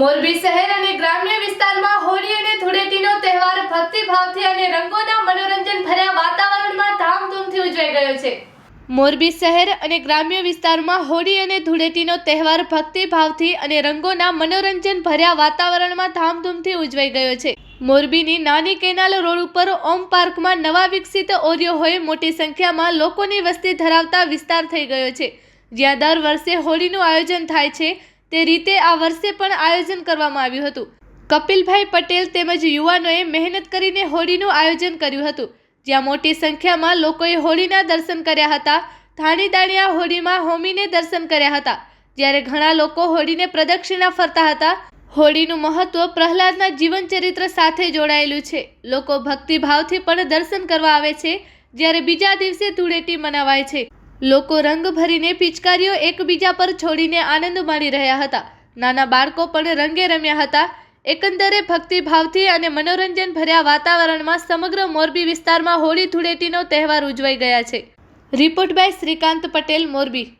મોરબી શહેર અને ગ્રામ્ય વિસ્તારમાં હોળી અને ધૂળેટીનો તહેવાર ભક્તિભાવથી અને રંગોના મનોરંજન ભર્યા વાતાવરણમાં ધામધૂમથી ઉજવાઈ ગયો છે. મોરબી શહેર અને ગ્રામ્ય વિસ્તારમાં હોળી અને ધૂળેટીનો તહેવાર ભક્તિભાવથી અને રંગોના મનોરંજન ભર્યા વાતાવરણમાં ધામધૂમથી ઉજવાઈ ગયો છે. મોરબીની નાની કેનાલ રોડ ઉપર ઓમ પાર્કમાં નવા વિકસિત ઓરિયો હોય મોટી સંખ્યામાં લોકોની વસ્તી ધરાવતા વિસ્તાર થઈ ગયો છે. જ્યાં દર વર્ષે હોળીનું આયોજન થાય છે તે રીતે આ વર્ષે પણ આયોજન કરવામાં આવ્યું હતું. કપિલભાઈ પટેલ તેમજ યુવાનોએ મહેનત કરીને હોળીનું આયોજન કર્યું હતું. જ્યાં મોટી સંખ્યામાં લોકોએ હોળીના દર્શન કર્યા હતા. ધાણી હોળીમાં હોમીને દર્શન કર્યા હતા. જ્યારે ઘણા લોકો હોળીને પ્રદક્ષિણા ફરતા હતા. હોળીનું મહત્વ પ્રહલાદના જીવન ચરિત્ર સાથે જોડાયેલું છે. લોકો ભક્તિભાવથી પણ દર્શન કરવા આવે છે. જ્યારે બીજા દિવસે ધૂળેટી મનાવાય છે. લોકો રંગ ભરીને પિચકારીઓ એકબીજા પર છોડીને આનંદ માણી રહ્યા હતા. નાના બાળકો પણ રંગે રમ્યા હતા. એકંદરે ભક્તિભાવથી અને મનોરંજન ભર્યા વાતાવરણમાં સમગ્ર મોરબી વિસ્તારમાં હોળી ધૂળેટીનો તહેવાર ઉજવાઈ ગયા છે. Report by Shrikant Patel, Morbi.